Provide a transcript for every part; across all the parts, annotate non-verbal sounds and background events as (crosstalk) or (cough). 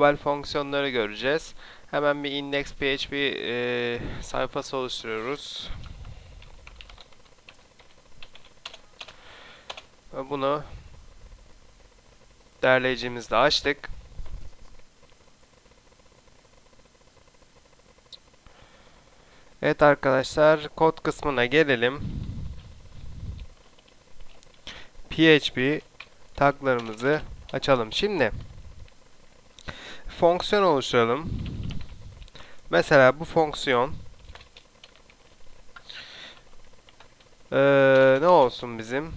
global fonksiyonları göreceğiz. Hemen bir index PHP e, sayfası oluşturuyoruz. Ve bunu derleyicimizle açtık. Evet arkadaşlar kod kısmına gelelim. PHP taglarımızı açalım. Şimdi fonksiyon oluşturalım. Mesela bu fonksiyon ee, ne olsun bizim?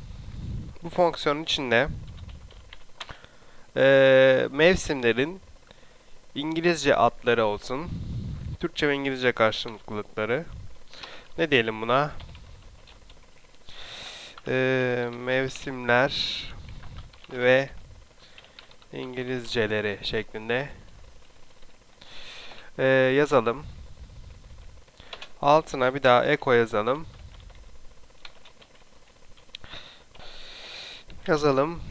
Bu fonksiyonun içinde ee, mevsimlerin İngilizce adları olsun. Türkçe ve İngilizce karşılıklıkları. Ne diyelim buna? Ee, mevsimler ve İngilizceleri şeklinde ee, yazalım. Altına bir daha eko yazalım. Yazalım.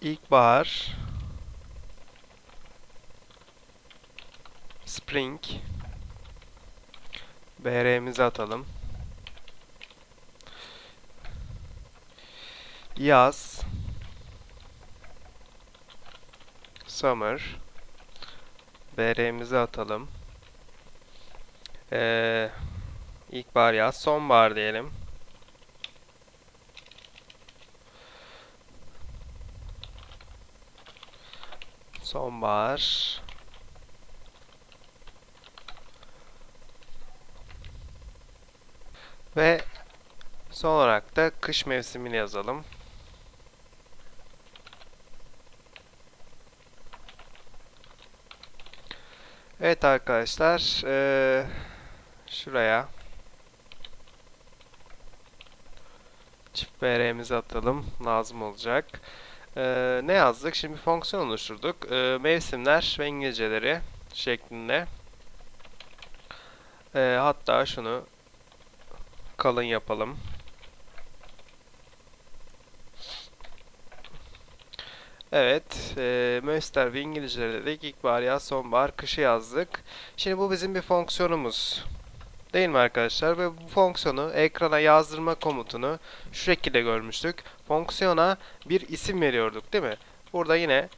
İlkbahar Spring BR'mizi atalım. Yaz Summer BR'mizi atalım. Ee, ilkbahar yaz, sonbahar diyelim. Sonbahar Ve son olarak da kış mevsimini yazalım. Evet arkadaşlar, ee, şuraya çift BR'mizi atalım, lazım olacak. Ee, ne yazdık? Şimdi fonksiyon oluşturduk. Ee, mevsimler ve İngilizceleri şeklinde. Ee, hatta şunu kalın yapalım. Evet, e, Möster ve İngilizce dedik. İlkbahar, yaz, sonbahar, kışı yazdık. Şimdi bu bizim bir fonksiyonumuz. Değil mi arkadaşlar? Ve bu fonksiyonu ekrana yazdırma komutunu şu şekilde görmüştük. Fonksiyona bir isim veriyorduk değil mi? Burada yine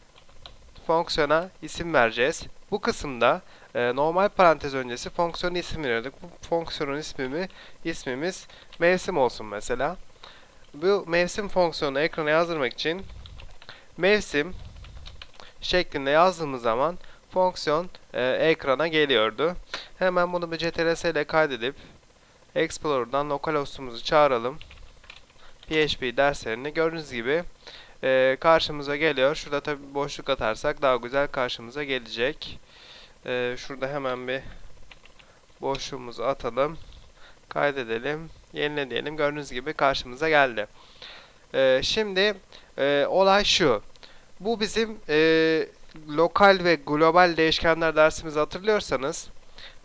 fonksiyona isim vereceğiz. Bu kısımda e, normal parantez öncesi fonksiyona isim veriyorduk. Bu fonksiyonun ismimi, ismimiz mevsim olsun mesela. Bu mevsim fonksiyonunu ekrana yazdırmak için mevsim şeklinde yazdığımız zaman fonksiyon e, ekrana geliyordu. Hemen bunu bir CTRS ile kaydedip Explorer'dan localhost'umuzu çağıralım. PHP derslerini gördüğünüz gibi e, karşımıza geliyor. Şurada tabi boşluk atarsak daha güzel karşımıza gelecek. E, şurada hemen bir boşluğumuzu atalım. Kaydedelim. Yenile diyelim. Gördüğünüz gibi karşımıza geldi. E, şimdi e, olay şu. Bu bizim e, lokal ve global değişkenler dersimizi hatırlıyorsanız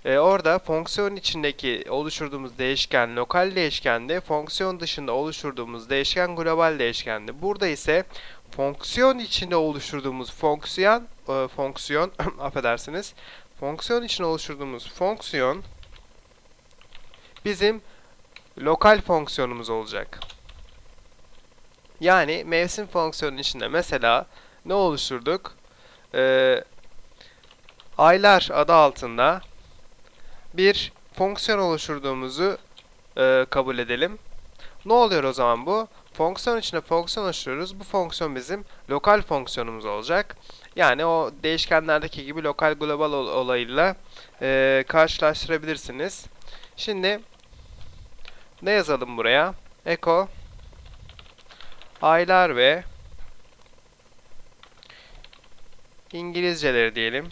e, orada fonksiyon içindeki oluşturduğumuz değişken lokal değişkendi, fonksiyon dışında oluşturduğumuz değişken global değişkendi. Burada ise fonksiyon içinde oluşturduğumuz fonksiyon e, fonksiyon (clears throat) affedersiniz. Fonksiyon içinde oluşturduğumuz fonksiyon bizim lokal fonksiyonumuz olacak. Yani mevsim fonksiyonun içinde mesela ne oluşturduk? Ee, aylar adı altında bir fonksiyon oluşturduğumuzu e, kabul edelim. Ne oluyor o zaman bu? Fonksiyon içinde fonksiyon oluşturuyoruz. Bu fonksiyon bizim lokal fonksiyonumuz olacak. Yani o değişkenlerdeki gibi lokal global ol olayıyla e, karşılaştırabilirsiniz. Şimdi ne yazalım buraya? Echo aylar ve İngilizceleri diyelim.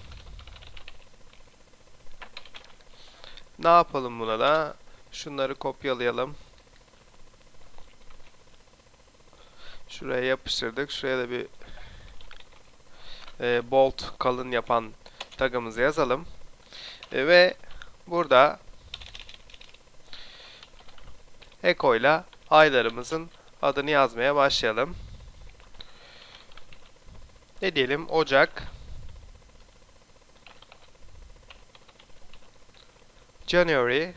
Ne yapalım buna da? Şunları kopyalayalım. Şuraya yapıştırdık. Şuraya da bir e, bolt kalın yapan tagımızı yazalım. E, ve burada Eko ile aylarımızın adını yazmaya başlayalım. Ne diyelim? Ocak. January.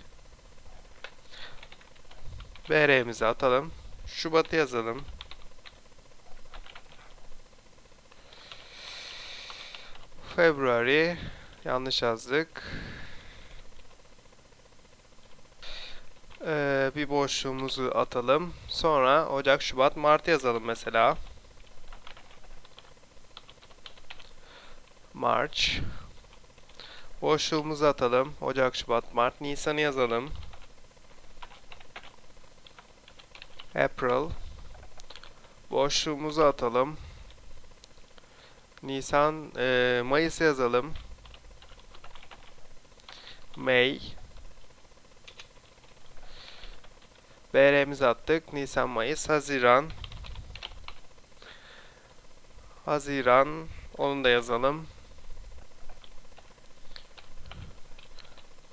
BR'mizi atalım. Şubat'ı yazalım. February. Yanlış yazdık. Ee, bir boşluğumuzu atalım. Sonra Ocak, Şubat, Mart yazalım mesela. March. Boşluğumuzu atalım. Ocak, Şubat, Mart, Nisan'ı yazalım. April. Boşluğumuzu atalım. Nisan, e, Mayıs yazalım. May. BR'mizi attık. Nisan, Mayıs, Haziran. Haziran. Onu da yazalım.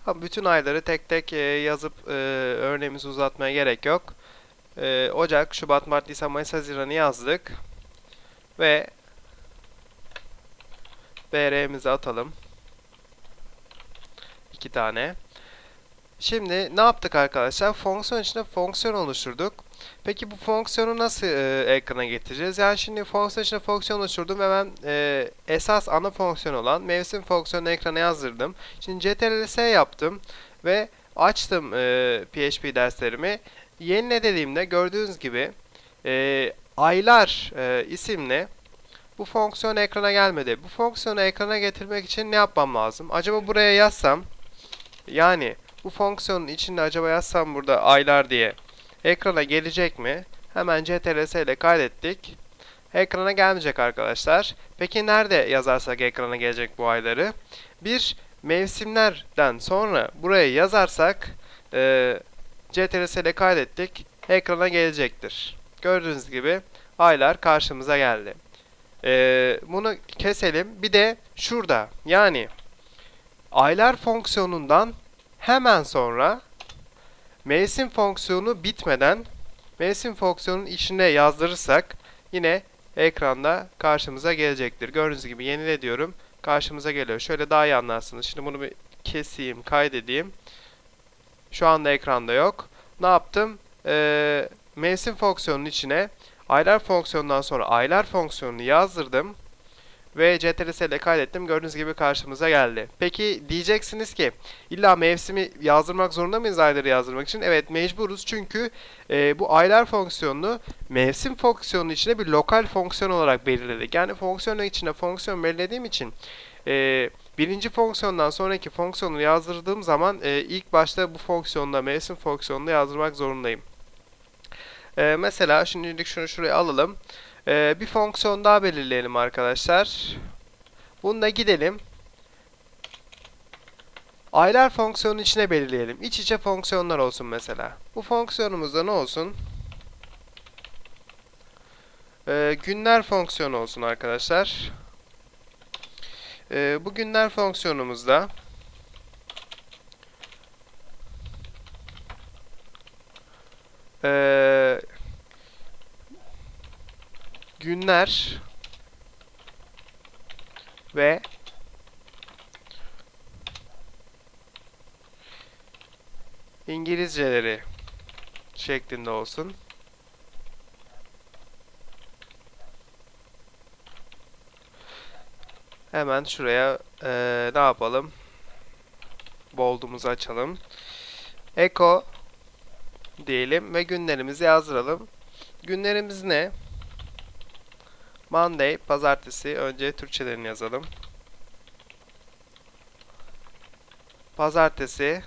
Bütün ayları tek tek e, yazıp e, örneğimizi uzatmaya gerek yok. E, Ocak, Şubat, Mart, Nisan, Mayıs, Haziran'ı yazdık. Ve BR'mizi atalım. İki tane. Şimdi ne yaptık arkadaşlar? Fonksiyon içinde fonksiyon oluşturduk. Peki bu fonksiyonu nasıl e, ekrana getireceğiz? Yani şimdi fonksiyon içinde fonksiyon oluşturdum ve ben e, esas ana fonksiyon olan mevsim fonksiyonunu ekrana yazdırdım. Şimdi CTRL-S yaptım ve açtım e, PHP derslerimi. Yenile dediğimde gördüğünüz gibi e, aylar e, isimli bu fonksiyon ekrana gelmedi. Bu fonksiyonu ekrana getirmek için ne yapmam lazım? Acaba buraya yazsam yani bu fonksiyonun içinde acaba yazsam burada aylar diye ekrana gelecek mi? Hemen CTRL-S ile kaydettik. Ekrana gelmeyecek arkadaşlar. Peki nerede yazarsak ekrana gelecek bu ayları? Bir mevsimlerden sonra buraya yazarsak e, CTRL-S ile kaydettik. Ekrana gelecektir. Gördüğünüz gibi aylar karşımıza geldi. Ee, bunu keselim. Bir de şurada yani aylar fonksiyonundan hemen sonra mevsim fonksiyonu bitmeden mevsim fonksiyonun içine yazdırırsak yine ekranda karşımıza gelecektir. Gördüğünüz gibi yenile diyorum. Karşımıza geliyor. Şöyle daha iyi anlarsınız. Şimdi bunu bir keseyim, kaydedeyim. Şu anda ekranda yok. Ne yaptım? Ee, mevsim fonksiyonunun içine aylar fonksiyonundan sonra aylar fonksiyonunu yazdırdım. Ve CTRL ile kaydettim. Gördüğünüz gibi karşımıza geldi. Peki diyeceksiniz ki illa mevsimi yazdırmak zorunda mıyız ayları yazdırmak için? Evet mecburuz çünkü e, bu aylar fonksiyonunu mevsim fonksiyonunun içine bir lokal fonksiyon olarak belirledik. Yani fonksiyonun içine fonksiyon belirlediğim için e, birinci fonksiyondan sonraki fonksiyonu yazdırdığım zaman e, ilk başta bu fonksiyonda mevsim fonksiyonunu yazdırmak zorundayım. E, mesela şimdilik şunu şuraya alalım. E, bir fonksiyon daha belirleyelim arkadaşlar. Bununla gidelim. Aylar fonksiyonun içine belirleyelim. İç içe fonksiyonlar olsun mesela. Bu fonksiyonumuzda ne olsun? E, günler fonksiyonu olsun arkadaşlar. E, bu günler fonksiyonumuzda Eee günler ve İngilizceleri şeklinde olsun. Hemen şuraya e, ne yapalım? Bold'umuzu açalım. Echo diyelim ve günlerimizi yazdıralım. Günlerimiz ne? Monday, pazartesi. Önce Türkçelerini yazalım. Pazartesi.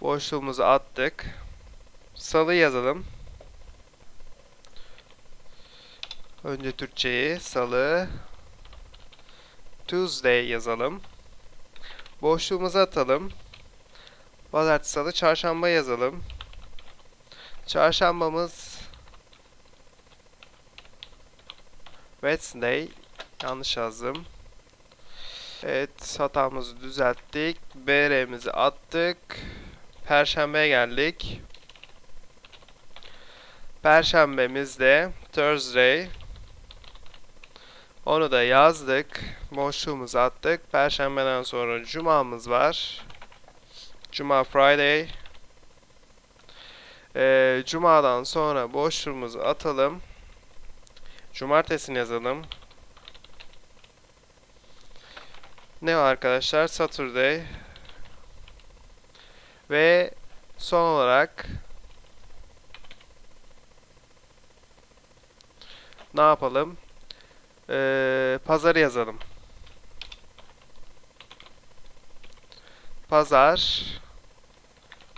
Boşluğumuzu attık. Salı yazalım. Önce Türkçeyi, salı. Tuesday yazalım. Boşluğumuzu atalım. Pazartesi, salı, çarşamba yazalım. Çarşambamız Wednesday yanlış yazdım. Evet hatamızı düzelttik. BR'mizi attık. Perşembeye geldik. Perşembemizde Thursday. Onu da yazdık. Boşluğumuzu attık. Perşembeden sonra cumamız var. Cuma Friday. Ee, Cuma'dan sonra boşluğumuzu atalım. Cumartesini yazalım. Ne var arkadaşlar? Saturday. Ve son olarak ne yapalım? Ee, pazarı yazalım. Pazar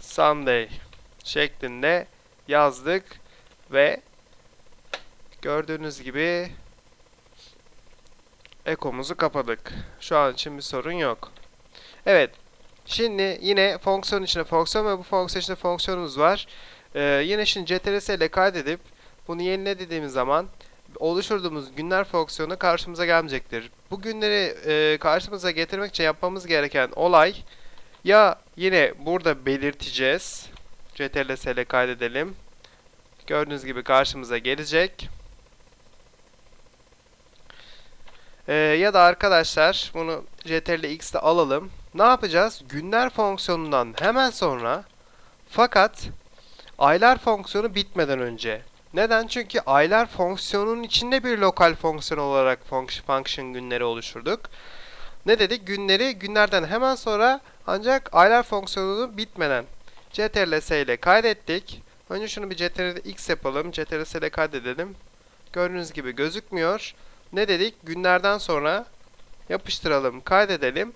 Sunday şeklinde yazdık ve gördüğünüz gibi ekomuzu kapadık. Şu an için bir sorun yok. Evet. Şimdi yine fonksiyon içinde fonksiyon ve bu fonksiyon içinde fonksiyonumuz var. Ee, yine şimdi CTRS ile kaydedip bunu yenile dediğimiz zaman oluşturduğumuz günler fonksiyonu karşımıza gelmeyecektir. Bu günleri e, karşımıza getirmek için yapmamız gereken olay ya yine burada belirteceğiz. CTRL ile kaydedelim. Gördüğünüz gibi karşımıza gelecek. Ee, ya da arkadaşlar bunu CTRL X'te alalım. Ne yapacağız? Günler fonksiyonundan hemen sonra fakat aylar fonksiyonu bitmeden önce. Neden? Çünkü aylar fonksiyonunun içinde bir lokal fonksiyon olarak function, günleri oluşturduk. Ne dedik? Günleri günlerden hemen sonra ancak aylar fonksiyonu bitmeden CTRL S ile kaydettik. Önce şunu bir CTRL X yapalım. CTRL S ile kaydedelim. Gördüğünüz gibi gözükmüyor. Ne dedik? Günlerden sonra yapıştıralım, kaydedelim.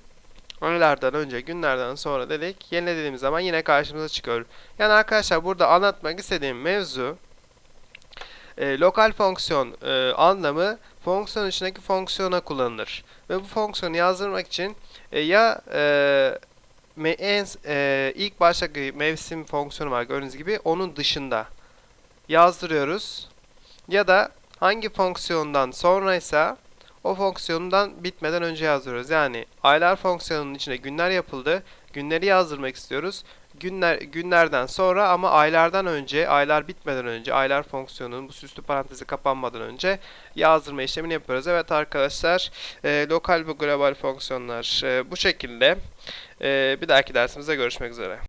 Aylardan önce, günlerden sonra dedik. Yenile dediğimiz zaman yine karşımıza çıkıyor. Yani arkadaşlar burada anlatmak istediğim mevzu e, lokal fonksiyon e, anlamı fonksiyon içindeki fonksiyona kullanılır. Ve bu fonksiyonu yazdırmak için e, ya e, me, en, e, ilk baştaki mevsim fonksiyonu var gördüğünüz gibi onun dışında yazdırıyoruz. Ya da hangi fonksiyondan sonraysa o fonksiyondan bitmeden önce yazdırıyoruz. Yani aylar fonksiyonunun içinde günler yapıldı. Günleri yazdırmak istiyoruz. Günler günlerden sonra ama aylardan önce, aylar bitmeden önce, aylar fonksiyonunun bu süslü parantezi kapanmadan önce yazdırma işlemini yapıyoruz. Evet arkadaşlar, e, lokal ve global fonksiyonlar e, bu şekilde. E, bir dahaki dersimizde görüşmek üzere.